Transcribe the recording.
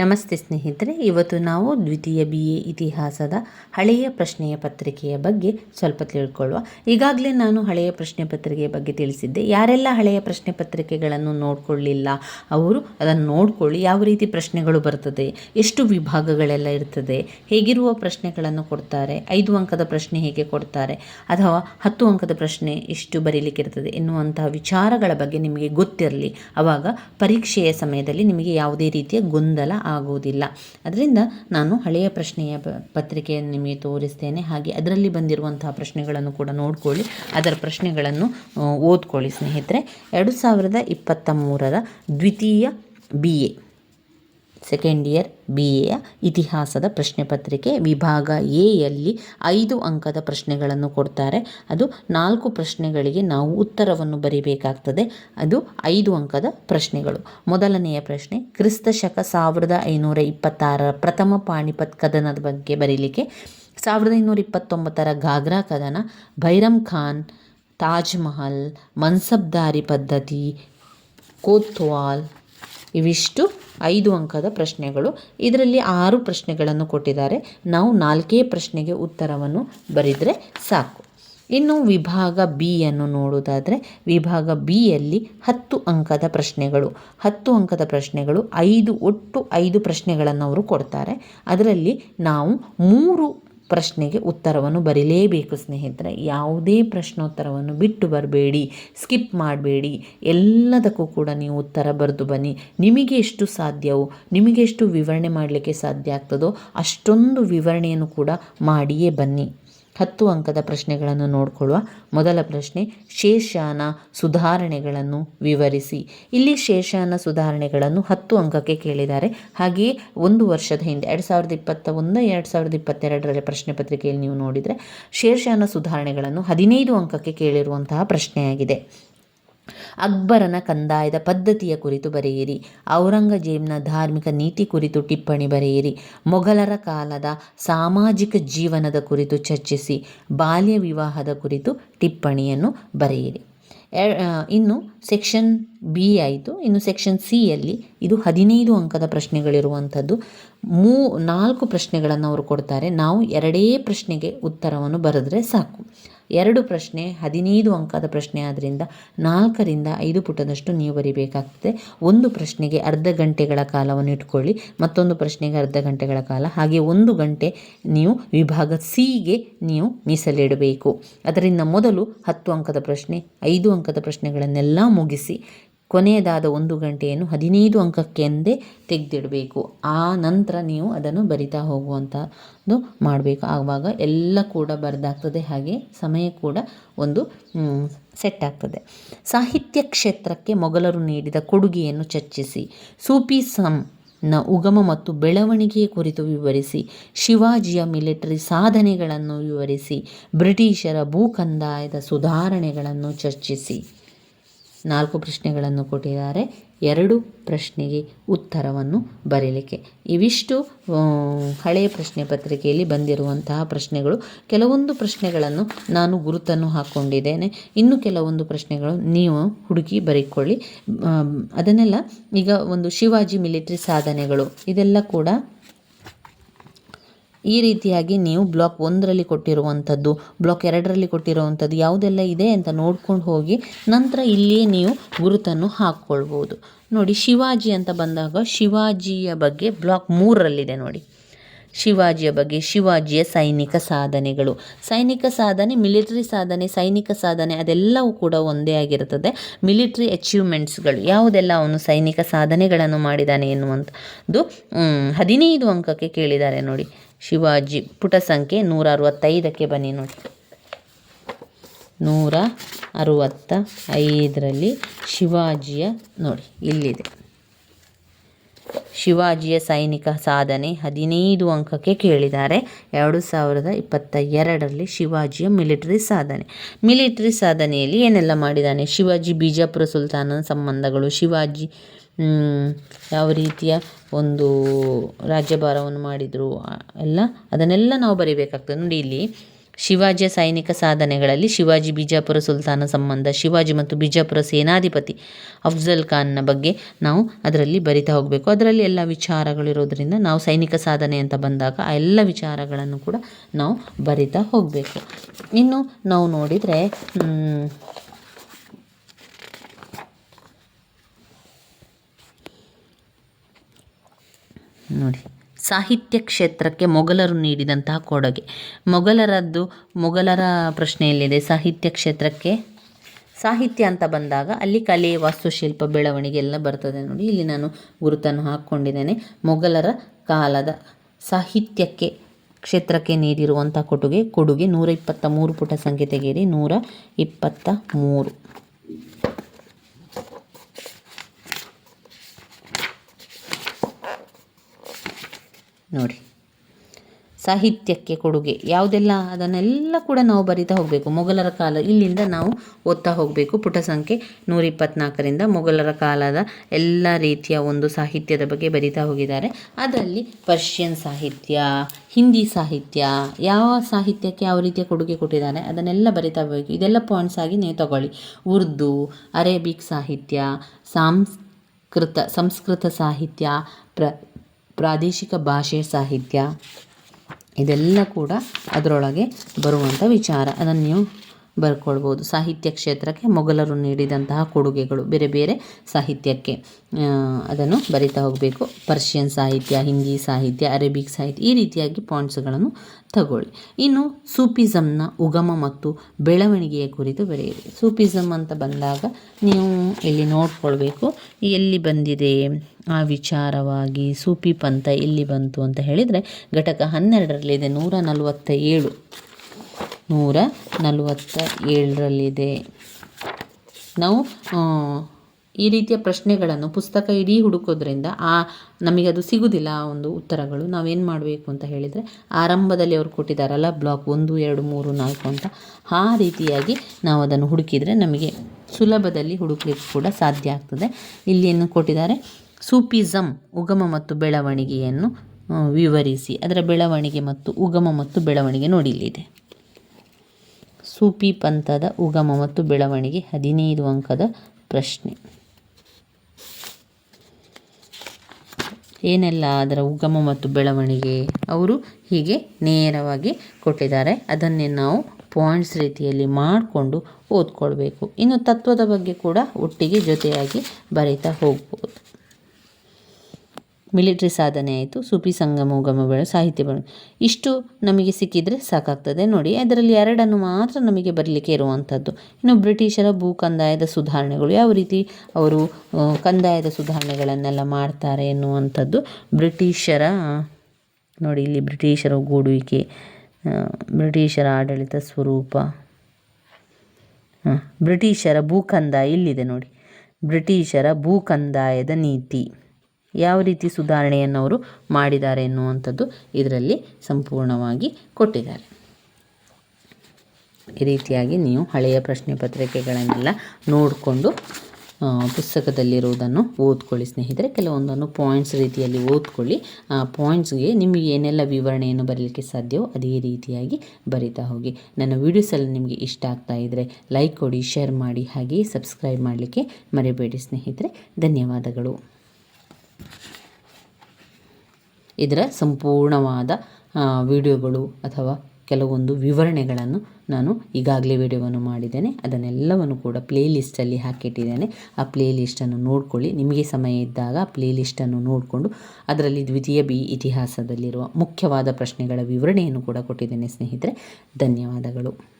ನಮಸ್ತೆ ಸ್ನೇಹಿತರೆ, ಇವತ್ತು ನಾವು ದ್ವಿತೀಯ ಬಿ ಎ ಇತಿಹಾಸದ ಹಳೆಯ ಪ್ರಶ್ನೆಯ ಪತ್ರಿಕೆಯ ಬಗ್ಗೆ ಸ್ವಲ್ಪ ತಿಳ್ಕೊಳ್ಳುವ. ಈಗಾಗಲೇ ನಾನು ಹಳೆಯ ಪ್ರಶ್ನೆ ಪತ್ರಿಕೆಯ ಬಗ್ಗೆ ತಿಳಿಸಿದ್ದೆ. ಯಾರೆಲ್ಲ ಹಳೆಯ ಪ್ರಶ್ನೆ ಪತ್ರಿಕೆಗಳನ್ನು ನೋಡಿಕೊಳ್ಳಿಲ್ಲ? ಅವರು ಅದನ್ನು ನೋಡಿಕೊಳ್ಳಿ, ಯಾವ ರೀತಿ ಪ್ರಶ್ನೆಗಳು ಬರ್ತದೆ, ಎಷ್ಟು ವಿಭಾಗಗಳೆಲ್ಲ ಇರ್ತದೆ, ಹೇಗಿರುವ ಪ್ರಶ್ನೆಗಳನ್ನು ಕೊಡ್ತಾರೆ, ಐದು ಅಂಕದ ಪ್ರಶ್ನೆ ಹೇಗೆ ಕೊಡ್ತಾರೆ, ಅಥವಾ ಹತ್ತು ಅಂಕದ ಪ್ರಶ್ನೆ ಎಷ್ಟು ಬರೀಲಿಕ್ಕೆ ಇರ್ತದೆ ಎನ್ನುವಂತಹ ವಿಚಾರಗಳ ಬಗ್ಗೆ ನಿಮಗೆ ಗೊತ್ತಿರಲಿ. ಆವಾಗ ಪರೀಕ್ಷೆಯ ಸಮಯದಲ್ಲಿ ನಿಮಗೆ ಯಾವುದೇ ರೀತಿಯ ಗೊಂದಲ ಆಗುವುದಿಲ್ಲ. ಅದರಿಂದ ನಾನು ಹಳೆಯ ಪ್ರಶ್ನೆಯ ಪತ್ರಿಕೆಯನ್ನು ನಿಮಗೆ ತೋರಿಸ್ತೇನೆ. ಹಾಗೆ ಅದರಲ್ಲಿ ಬಂದಿರುವಂತಹ ಪ್ರಶ್ನೆಗಳನ್ನು ಕೂಡ ನೋಡ್ಕೊಳ್ಳಿ. ಅದರ ಪ್ರಶ್ನೆಗಳನ್ನು ಓದ್ಕೊಳ್ಳಿ ಸ್ನೇಹಿತರೆ. ಎರಡು ಸಾವಿರದ ಇಪ್ಪತ್ತ ಮೂರರ ದ್ವಿತೀಯ B A. Second year B ಎಯ ಇತಿಹಾಸದ ಪ್ರಶ್ನೆ ಪತ್ರಿಕೆ, ವಿಭಾಗ ಎಯಲ್ಲಿ ಐದು ಅಂಕದ ಪ್ರಶ್ನೆಗಳನ್ನು ಕೊಡ್ತಾರೆ. ಅದು ನಾಲ್ಕು ಪ್ರಶ್ನೆಗಳಿಗೆ ನಾವು ಉತ್ತರವನ್ನು ಬರೀಬೇಕಾಗ್ತದೆ. ಅದು ಐದು ಅಂಕದ ಪ್ರಶ್ನೆಗಳು. ಮೊದಲನೆಯ ಪ್ರಶ್ನೆ ಕ್ರಿಸ್ತ ಶಕ ಸಾವಿರದ ಐನೂರ ಇಪ್ಪತ್ತಾರರ ಪ್ರಥಮ ಪಾಣಿಪತ್ ಕದನದ ಬಗ್ಗೆ ಬರೀಲಿಕ್ಕೆ. ಸಾವಿರದ ಐನೂರ ಇಪ್ಪತ್ತೊಂಬತ್ತರ ಘಾಗ್ರಾ ಕದನ ಭೈರಮ್ ಖಾನ್, ತಾಜ್ ಮಹಲ್, ಮನ್ಸಬ್ದಾರಿ ಪದ್ಧತಿ, ಕೋತ್ವಾಲ್, ಇವಿಷ್ಟು ಐದು ಅಂಕದ ಪ್ರಶ್ನೆಗಳು. ಇದರಲ್ಲಿ ಆರು ಪ್ರಶ್ನೆಗಳನ್ನು ಕೊಟ್ಟಿದ್ದಾರೆ. ನಾವು ನಾಲ್ಕೇ ಪ್ರಶ್ನೆಗೆ ಉತ್ತರವನ್ನು ಬರೆದರೆ ಸಾಕು. ಇನ್ನು ವಿಭಾಗ ಬಿ ಅನ್ನು ನೋಡುವುದಾದರೆ, ವಿಭಾಗ ಬಿಯಲ್ಲಿ ಹತ್ತು ಅಂಕದ ಪ್ರಶ್ನೆಗಳು. ಹತ್ತು ಅಂಕದ ಪ್ರಶ್ನೆಗಳು ಐದು ಒಟ್ಟು ಐದು ಪ್ರಶ್ನೆಗಳನ್ನು ಅವರು ಕೊಡ್ತಾರೆ. ಅದರಲ್ಲಿ ನಾವು ಮೂರು ಪ್ರಶ್ನೆಗೆ ಉತ್ತರವನ್ನು ಬರೀಲೇಬೇಕು, ಸ್ನೇಹಿತರೆ. ಯಾವುದೇ ಪ್ರಶ್ನೋತ್ತರವನ್ನು ಬಿಟ್ಟು ಬರಬೇಡಿ, ಸ್ಕಿಪ್ ಮಾಡಬೇಡಿ. ಎಲ್ಲದಕ್ಕೂ ಕೂಡ ನೀವು ಉತ್ತರ ಬರೆದು ಬನ್ನಿ. ನಿಮಗೆ ಎಷ್ಟು ಸಾಧ್ಯವೋ, ನಿಮಗೆ ಎಷ್ಟು ವಿವರಣೆ ಮಾಡಲಿಕ್ಕೆ ಸಾಧ್ಯ ಆಗ್ತದೋ ಅಷ್ಟೊಂದು ವಿವರಣೆಯನ್ನು ಕೂಡ ಮಾಡಿಯೇ ಬನ್ನಿ. ಹತ್ತು ಅಂಕದ ಪ್ರಶ್ನೆಗಳನ್ನು ನೋಡಿಕೊಳ್ಳುವ ಮೊದಲ ಪ್ರಶ್ನೆ, ಶೇಷಾನ ಸುಧಾರಣೆಗಳನ್ನು ವಿವರಿಸಿ. ಇಲ್ಲಿ ಶೇಷಾನ ಸುಧಾರಣೆಗಳನ್ನು ಹತ್ತು ಅಂಕಕ್ಕೆ ಕೇಳಿದ್ದಾರೆ. ಹಾಗೆಯೇ ಒಂದು ವರ್ಷದ ಹಿಂದೆ, ಎರಡು ಸಾವಿರದ ಇಪ್ಪತ್ತ ಒಂದು, ಎರಡು ಸಾವಿರದ ಇಪ್ಪತ್ತೆರಡರಲ್ಲಿ ಪ್ರಶ್ನೆ ಪತ್ರಿಕೆಯಲ್ಲಿ ನೀವು ನೋಡಿದರೆ, ಶೇಷಾನ ಸುಧಾರಣೆಗಳನ್ನು ಹದಿನೈದು ಅಂಕಕ್ಕೆ ಕೇಳಿರುವಂತಹ ಪ್ರಶ್ನೆಯಾಗಿದೆ. ಅಕ್ಬರನ ಕಂದಾಯದ ಪದ್ಧತಿಯ ಕುರಿತು ಬರೆಯಿರಿ. ಔರಂಗಜೇಬ್ನ ಧಾರ್ಮಿಕ ನೀತಿ ಕುರಿತು ಟಿಪ್ಪಣಿ ಬರೆಯಿರಿ. ಮೊಘಲರ ಕಾಲದ ಸಾಮಾಜಿಕ ಜೀವನದ ಕುರಿತು ಚರ್ಚಿಸಿ. ಬಾಲ್ಯ ವಿವಾಹದ ಕುರಿತು ಟಿಪ್ಪಣಿಯನ್ನು ಬರೆಯಿರಿ. ಇನ್ನು ಸೆಕ್ಷನ್ ಬಿ ಆಯಿತು. ಇನ್ನು ಸೆಕ್ಷನ್ ಸಿಯಲ್ಲಿ ಇದು ಹದಿನೈದು ಅಂಕದ ಪ್ರಶ್ನೆಗಳಿರುವಂಥದ್ದು. ಮೂ, ನಾಲ್ಕು ಪ್ರಶ್ನೆಗಳನ್ನು ಅವರು ಕೊಡ್ತಾರೆ. ನಾವು ಎರಡೇ ಪ್ರಶ್ನೆಗೆ ಉತ್ತರವನ್ನು ಬರೆದ್ರೆ ಸಾಕು. ಎರಡು ಪ್ರಶ್ನೆ, ಹದಿನೈದು ಅಂಕದ ಪ್ರಶ್ನೆ ಆದ್ದರಿಂದ ನಾಲ್ಕರಿಂದ ಐದು ಪುಟದಷ್ಟು ನೀವು ಬರಿಬೇಕಾಗ್ತದೆ. ಒಂದು ಪ್ರಶ್ನೆಗೆ ಅರ್ಧ ಗಂಟೆಗಳ ಕಾಲವನ್ನು ಇಟ್ಕೊಳ್ಳಿ, ಮತ್ತೊಂದು ಪ್ರಶ್ನೆಗೆ ಅರ್ಧ ಗಂಟೆಗಳ ಕಾಲ. ಹಾಗೆ ಒಂದು ಗಂಟೆ ನೀವು ವಿಭಾಗ ಸಿಗೆ ನೀವು ಮೀಸಲಿಡಬೇಕು. ಅದರಿಂದ ಮೊದಲು ಹತ್ತು ಅಂಕದ ಪ್ರಶ್ನೆ, ಐದು ಅಂಕದ ಪ್ರಶ್ನೆಗಳನ್ನೆಲ್ಲ ಮುಗಿಸಿ ಕೊನೆಯದಾದ ಒಂದು ಗಂಟೆಯನ್ನು ಹದಿನೈದು ಅಂಕಕ್ಕೆಂದೇ ತೆಗೆದಿಡಬೇಕು. ಆ ನಂತರ ನೀವು ಅದನ್ನು ಬರಿತಾ ಹೋಗುವಂಥದ್ದು ಮಾಡಬೇಕು. ಆವಾಗ ಎಲ್ಲ ಕೂಡ ಬರೆದಾಗ್ತದೆ. ಹಾಗೆ ಸಮಯ ಕೂಡ ಒಂದು ಸೆಟ್ ಆಗ್ತದೆ. ಸಾಹಿತ್ಯ ಕ್ಷೇತ್ರಕ್ಕೆ ಮೊಘಲರು ನೀಡಿದ ಕೊಡುಗೆಯನ್ನು ಚರ್ಚಿಸಿ. ಸೂಫಿಸಂ ನ ಉಗಮ ಮತ್ತು ಬೆಳವಣಿಗೆಯ ಕುರಿತು ವಿವರಿಸಿ. ಶಿವಾಜಿಯ ಮಿಲಿಟರಿ ಸಾಧನೆಗಳನ್ನು ವಿವರಿಸಿ. ಬ್ರಿಟಿಷರ ಭೂಕಂದಾಯದ ಸುಧಾರಣೆಗಳನ್ನು ಚರ್ಚಿಸಿ. ನಾಲ್ಕು ಪ್ರಶ್ನೆಗಳನ್ನು ಕೊಟ್ಟಿದ್ದಾರೆ. ಎರಡು ಪ್ರಶ್ನೆಗೆ ಉತ್ತರವನ್ನು ಬರೀಲಿಕ್ಕೆ. ಇವಿಷ್ಟು ಹಳೆಯ ಪ್ರಶ್ನೆ ಪತ್ರಿಕೆಯಲ್ಲಿ ಬಂದಿರುವಂತಹ ಪ್ರಶ್ನೆಗಳು. ಕೆಲವೊಂದು ಪ್ರಶ್ನೆಗಳನ್ನು ನಾನು ಗುರುತನ್ನು ಹಾಕ್ಕೊಂಡಿದ್ದೇನೆ ಇನ್ನು ಕೆಲವೊಂದು ಪ್ರಶ್ನೆಗಳು ನೀವು ಹುಡುಕಿ ಬರೀಕೊಳ್ಳಿ. ಅದನ್ನೆಲ್ಲ ಈಗ ಒಂದು ಶಿವಾಜಿ ಮಿಲಿಟರಿ ಸಾಧನೆಗಳು, ಇದೆಲ್ಲ ಕೂಡ ಈ ರೀತಿಯಾಗಿ ನೀವು ಬ್ಲಾಕ್ ಒಂದರಲ್ಲಿ ಕೊಟ್ಟಿರುವಂಥದ್ದು ಬ್ಲಾಕ್ ಎರಡರಲ್ಲಿ ಕೊಟ್ಟಿರುವಂಥದ್ದು ಯಾವುದೆಲ್ಲ ಇದೆ ಅಂತ ನೋಡ್ಕೊಂಡು ಹೋಗಿ ನಂತರ ಇಲ್ಲಿಯೇ ನೀವು ಗುರುತನ್ನು ಹಾಕ್ಕೊಳ್ಬೋದು. ನೋಡಿ, ಶಿವಾಜಿ ಅಂತ ಬಂದಾಗ ಶಿವಾಜಿಯ ಬಗ್ಗೆ ಬ್ಲಾಕ್ ಮೂರರಲ್ಲಿದೆ ನೋಡಿ. ಶಿವಾಜಿಯ ಬಗ್ಗೆ ಶಿವಾಜಿಯ ಸೈನಿಕ ಸಾಧನೆಗಳು. ಸೈನಿಕ ಸಾಧನೆ ಮಿಲಿಟರಿ ಸಾಧನೆ, ಸೈನಿಕ ಸಾಧನೆ ಅದೆಲ್ಲವೂ ಕೂಡ ಒಂದೇ ಆಗಿರುತ್ತದೆ. ಮಿಲಿಟರಿ ಅಚೀವ್ಮೆಂಟ್ಸ್ಗಳು ಯಾವುದೆಲ್ಲ ಅವನು ಸೈನಿಕ ಸಾಧನೆಗಳನ್ನು ಮಾಡಿದ್ದಾನೆ ಎನ್ನುವಂಥದ್ದು ಹದಿನೈದು ಅಂಕಕ್ಕೆ ಕೇಳಿದ್ದಾರೆ ನೋಡಿ. ಶಿವಾಜಿ. ಪುಟ ಸಂಖ್ಯೆ ನೂರ ಅರವತ್ತೈದಕ್ಕೆ ಬನ್ನಿ ನೋಡಿ. ನೂರ ಅರವತ್ತ ಐದರಲ್ಲಿ ಶಿವಾಜಿಯ ನೋಡಿ, ಇಲ್ಲಿದೆ. ಶಿವಾಜಿಯ ಸೈನಿಕ ಸಾಧನೆ ಹದಿನೈದು ಅಂಕಕ್ಕೆ ಕೇಳಿದ್ದಾರೆ. ಎರಡು ಸಾವಿರದ ಇಪ್ಪತ್ತ ಎರಡರಲ್ಲಿ ಶಿವಾಜಿಯ ಮಿಲಿಟರಿ ಸಾಧನೆ. ಮಿಲಿಟರಿ ಸಾಧನೆಯಲ್ಲಿ ಏನೆಲ್ಲ ಮಾಡಿದ್ದಾನೆ? ಶಿವಾಜಿ, ಬಿಜಾಪುರ ಸುಲ್ತಾನನ ಸಂಬಂಧಗಳು, ಶಿವಾಜಿ ಯಾವ ರೀತಿಯ ಒಂದು ರಾಜ್ಯಭಾರವನ್ನು ಮಾಡಿದರು ಎಲ್ಲ ಅದನ್ನೆಲ್ಲ ನಾವು ಬರಿಬೇಕಾಗ್ತದೆ. ನೋಡಿ ಇಲ್ಲಿ ಶಿವಾಜಿಯ ಸೈನಿಕ ಸಾಧನೆಗಳಲ್ಲಿ ಶಿವಾಜಿ ಬಿಜಾಪುರ ಸುಲ್ತಾನ ಸಂಬಂಧ, ಶಿವಾಜಿ ಮತ್ತು ಬಿಜಾಪುರ ಸೇನಾಧಿಪತಿ ಅಫ್ಜಲ್ ಖಾನ್ನ ಬಗ್ಗೆ ನಾವು ಅದರಲ್ಲಿ ಬರಿತಾ ಹೋಗಬೇಕು. ಅದರಲ್ಲಿ ಎಲ್ಲ ವಿಚಾರಗಳಿರೋದ್ರಿಂದ ನಾವು ಸೈನಿಕ ಸಾಧನೆ ಅಂತ ಬಂದಾಗ ಆ ಎಲ್ಲ ವಿಚಾರಗಳನ್ನು ಕೂಡ ನಾವು ಬರಿತಾ ಹೋಗಬೇಕು. ಇನ್ನು ನಾವು ನೋಡಿದರೆ ನೋಡಿ. ಸಾಹಿತ್ಯ ಕ್ಷೇತ್ರಕ್ಕೆ ಮೊಘಲರು ನೀಡಿದಂತಹ ಕೊಡುಗೆ. ಮೊಘಲರದ್ದು, ಮೊಘಲರ ಪ್ರಶ್ನೆಯಲ್ಲಿದೆ. ಸಾಹಿತ್ಯ ಕ್ಷೇತ್ರಕ್ಕೆ ಸಾಹಿತ್ಯ ಅಂತ ಬಂದಾಗ ಅಲ್ಲಿ ಕಲೆ, ವಾಸ್ತುಶಿಲ್ಪ ಬೆಳವಣಿಗೆ ಎಲ್ಲ ಬರ್ತದೆ ನೋಡಿ. ಇಲ್ಲಿ ನಾನು ಗುರುತನ್ನು ಹಾಕ್ಕೊಂಡಿದ್ದೇನೆ. ಮೊಘಲರ ಕಾಲದ ಸಾಹಿತ್ಯಕ್ಕೆ, ಕ್ಷೇತ್ರಕ್ಕೆ ನೀಡಿರುವಂಥ ಕೊಡುಗೆ ಕೊಡುಗೆ ನೂರ ಇಪ್ಪತ್ತ ಮೂರು ಪುಟ ಸಂಖ್ಯೆ ತೆಗೆಯಿರಿ. ನೂರ ಇಪ್ಪತ್ತ ಮೂರು. ನೋಡಿ. ಸಾಹಿತ್ಯಕ್ಕೆ ಕೊಡುಗೆ. ಯಾವುದೆಲ್ಲ? ಅದನ್ನೆಲ್ಲ ಕೂಡ ನಾವು ಬರಿತಾ ಹೋಗಬೇಕು. ಮೊಘಲರ ಕಾಲ. ಇಲ್ಲಿಂದ ನಾವು ಓದ್ತಾ ಹೋಗಬೇಕು. ಪುಟ ಸಂಖ್ಯೆ ನೂರ ಇಪ್ಪತ್ನಾಲ್ಕರಿಂದ ಮೊಘಲರ ಕಾಲದ ಎಲ್ಲ ರೀತಿಯ ಒಂದು ಸಾಹಿತ್ಯದ ಬಗ್ಗೆ ಬರಿತಾ ಹೋಗಿದ್ದಾರೆ. ಅದರಲ್ಲಿ ಪರ್ಷಿಯನ್ ಸಾಹಿತ್ಯ, ಹಿಂದಿ ಸಾಹಿತ್ಯ, ಯಾವ ಸಾಹಿತ್ಯಕ್ಕೆ ಯಾವ ರೀತಿಯ ಕೊಡುಗೆ ಕೊಟ್ಟಿದ್ದಾರೆ ಅದನ್ನೆಲ್ಲ ಬರಿತಾ ಹೋಗಬೇಕು. ಇದೆಲ್ಲ ಪಾಯಿಂಟ್ಸ್ ಆಗಿ ನೀವು ತಗೊಳ್ಳಿ. ಉರ್ದು, ಅರೇಬಿಕ್ ಸಾಹಿತ್ಯ, ಸಾಂಸ್ಕೃತ, ಸಂಸ್ಕೃತ ಸಾಹಿತ್ಯ, ಪ್ರ ಪ್ರಾದೇಶಿಕ ಭಾಷೆ ಸಾಹಿತ್ಯ ಇದೆಲ್ಲ ಕೂಡ ಅದರೊಳಗೆ ಬರುವಂಥ ವಿಚಾರ. ಅದನ್ನು ನೀವು ಬರ್ಕೊಳ್ಬೋದು. ಸಾಹಿತ್ಯ ಕ್ಷೇತ್ರಕ್ಕೆ ಮೊಘಲರು ನೀಡಿದಂತಹ ಕೊಡುಗೆಗಳು. ಬೇರೆ ಬೇರೆ ಸಾಹಿತ್ಯಕ್ಕೆ ಅದನ್ನು ಬರಿತಾ ಹೋಗಬೇಕು. ಪರ್ಷಿಯನ್ ಸಾಹಿತ್ಯ, ಹಿಂದಿ ಸಾಹಿತ್ಯ, ಅರೇಬಿಕ್ ಸಾಹಿತ್ಯ, ಈ ರೀತಿಯಾಗಿ ಪಾಯಿಂಟ್ಸ್ಗಳನ್ನು ತಗೊಳ್ಳಿ. ಇನ್ನು ಸೂಪಿಸಮ್ನ ಉಗಮ ಮತ್ತು ಬೆಳವಣಿಗೆಯ ಕುರಿತು ಬರೆಯಿರಿ. ಸೂಪಿಸಮ್ ಅಂತ ಬಂದಾಗ ನೀವು ಇಲ್ಲಿ ನೋಡ್ಕೊಳ್ಬೇಕು, ಎಲ್ಲಿ ಬಂದಿದೆ ಆ ವಿಚಾರವಾಗಿ ಸೂಪಿ ಪಂಥ ಎಲ್ಲಿ ಬಂತು ಅಂತ ಹೇಳಿದರೆ, ಘಟಕ ಹನ್ನೆರಡರಲ್ಲಿದೆ, ನೂರ ನಲವತ್ತ ಏಳು ನೂರ ನಲವತ್ತ ಏಳರಲ್ಲಿದೆ. ನಾವು ಈ ರೀತಿಯ ಪ್ರಶ್ನೆಗಳನ್ನು ಪುಸ್ತಕ ಇಡೀ ಹುಡುಕೋದ್ರಿಂದ ಆ, ನಮಗೆ ಅದು ಸಿಗುವುದಿಲ್ಲ ಆ ಒಂದು ಉತ್ತರಗಳು. ನಾವೇನು ಮಾಡಬೇಕು ಅಂತ ಹೇಳಿದರೆ, ಆರಂಭದಲ್ಲಿ ಅವರು ಕೊಟ್ಟಿದ್ದಾರಲ್ಲ, ಬ್ಲಾಕ್ ಒಂದು, ಎರಡು, ಮೂರು, ನಾಲ್ಕು ಅಂತ, ಆ ರೀತಿಯಾಗಿ ನಾವು ಅದನ್ನು ಹುಡುಕಿದರೆ ನಮಗೆ ಸುಲಭದಲ್ಲಿ ಹುಡುಕಲಿಕ್ಕೆ ಕೂಡ ಸಾಧ್ಯ ಆಗ್ತದೆ. ಇಲ್ಲಿ ಏನು ಕೊಟ್ಟಿದ್ದಾರೆ? ಸೂಪಿಸಮ್ ಉಗಮ ಮತ್ತು ಬೆಳವಣಿಗೆಯನ್ನು ವಿವರಿಸಿ. ಅದರ ಬೆಳವಣಿಗೆ ಮತ್ತು ಉಗಮ ಮತ್ತು ಬೆಳವಣಿಗೆ ನೋಡಿ ಸೂಪಿ ಪಂಥದ ಉಗಮ ಮತ್ತು ಬೆಳವಣಿಗೆ ಹದಿನೈದು ಅಂಕದ ಪ್ರಶ್ನೆ. ಏನೆಲ್ಲ ಅದರ ಉಗಮ ಮತ್ತು ಬೆಳವಣಿಗೆ? ಅವರು ಹೀಗೆ ನೇರವಾಗಿ ಕೊಟ್ಟಿದ್ದಾರೆ. ಅದನ್ನೇ ನಾವು ಪಾಯಿಂಟ್ಸ್ ರೀತಿಯಲ್ಲಿ ಮಾಡಿಕೊಂಡು ಓದ್ಕೊಳ್ಬೇಕು. ಇನ್ನು ತತ್ವದ ಬಗ್ಗೆ ಕೂಡ ಒಟ್ಟಿಗೆ ಜೊತೆಯಾಗಿ ಬರಿತಾ ಹೋಗ್ಬೋದು. ಮಿಲಿಟ್ರಿ ಸಾಧನೆ ಆಯಿತು, ಸುಪಿ ಸಂಗಮ, ಉಗಮ ಸಾಹಿತ್ಯ ಇಷ್ಟು ನಮಗೆ ಸಿಕ್ಕಿದರೆ ಸಾಕಾಗ್ತದೆ ನೋಡಿ. ಅದರಲ್ಲಿ ಎರಡನ್ನು ಮಾತ್ರ ನಮಗೆ ಬರಲಿಕ್ಕೆ ಇರುವಂಥದ್ದು. ಇನ್ನು ಬ್ರಿಟಿಷರ ಭೂ ಕಂದಾಯದ ಸುಧಾರಣೆಗಳು ಯಾವ ರೀತಿ ಅವರು ಕಂದಾಯದ ಸುಧಾರಣೆಗಳನ್ನೆಲ್ಲ ಮಾಡ್ತಾರೆ ಎನ್ನುವಂಥದ್ದು ಬ್ರಿಟಿಷರ, ನೋಡಿ ಇಲ್ಲಿ ಬ್ರಿಟಿಷರ ಗೂಡುವಿಕೆ ಬ್ರಿಟಿಷರ ಆಡಳಿತ ಸ್ವರೂಪ ಬ್ರಿಟಿಷರ ಭೂ ಕಂದಾಯ ಇಲ್ಲಿದೆ ನೋಡಿ. ಬ್ರಿಟಿಷರ ಭೂ ಕಂದಾಯದ ನೀತಿ. ಯಾವ ರೀತಿ ಸುಧಾರಣೆಯನ್ನು ಅವರು ಮಾಡಿದ್ದಾರೆ ಎನ್ನುವಂಥದ್ದು ಇದರಲ್ಲಿ ಸಂಪೂರ್ಣವಾಗಿ ಕೊಟ್ಟಿದ್ದಾರೆ. ಈ ರೀತಿಯಾಗಿ ನೀವು ಹಳೆಯ ಪ್ರಶ್ನೆ ಪತ್ರಿಕೆಗಳನ್ನೆಲ್ಲ ನೋಡಿಕೊಂಡು ಪುಸ್ತಕದಲ್ಲಿರುವುದನ್ನು ಓದ್ಕೊಳ್ಳಿ ಸ್ನೇಹಿತರೆ. ಕೆಲವೊಂದನ್ನು ಪಾಯಿಂಟ್ಸ್ ರೀತಿಯಲ್ಲಿ ಓದ್ಕೊಳ್ಳಿ. ಆ ಪಾಯಿಂಟ್ಸ್ಗೆ ನಿಮಗೆ ಏನೆಲ್ಲ ವಿವರಣೆಯನ್ನು ಬರಲಿಕ್ಕೆ ಸಾಧ್ಯವೋ ಅದೇ ರೀತಿಯಾಗಿ ಬರಿತಾ ಹೋಗಿ. ನನ್ನ ವೀಡಿಯೋಸಲ್ಲಿ ನಿಮಗೆ ಇಷ್ಟ ಆಗ್ತಾ ಇದ್ದರೆ ಲೈಕ್ ಕೊಡಿ ಶೇರ್ ಮಾಡಿ, ಹಾಗೆಯೇ ಸಬ್ಸ್ಕ್ರೈಬ್ ಮಾಡಲಿಕ್ಕೆ ಮರಿಬೇಡಿ ಸ್ನೇಹಿತರೆ. ಧನ್ಯವಾದಗಳು. ಇದರ ಸಂಪೂರ್ಣವಾದ ವಿಡಿಯೋಗಳು ಅಥವಾ ಕೆಲವೊಂದು ವಿವರಣೆಗಳನ್ನು ನಾನು ಈಗಾಗಲೇ ವಿಡಿಯೋವನ್ನು ಮಾಡಿದ್ದೇನೆ. ಅದನ್ನೆಲ್ಲವನ್ನು ಕೂಡ ಪ್ಲೇಲಿಸ್ಟಲ್ಲಿ ಹಾಕಿಟ್ಟಿದ್ದೇನೆ. ಆ ಪ್ಲೇಲಿಸ್ಟನ್ನು ನೋಡ್ಕೊಳ್ಳಿ. ನಿಮಗೆ ಸಮಯ ಇದ್ದಾಗ ಆ ಪ್ಲೇಲಿಸ್ಟನ್ನು ನೋಡಿಕೊಂಡು ಅದರಲ್ಲಿ ದ್ವಿತೀಯ ಬಿ ಇತಿಹಾಸದಲ್ಲಿರುವ ಮುಖ್ಯವಾದ ಪ್ರಶ್ನೆಗಳ ವಿವರಣೆಯನ್ನು ಕೂಡ ಕೊಟ್ಟಿದ್ದೇನೆ ಸ್ನೇಹಿತರೆ. ಧನ್ಯವಾದಗಳು.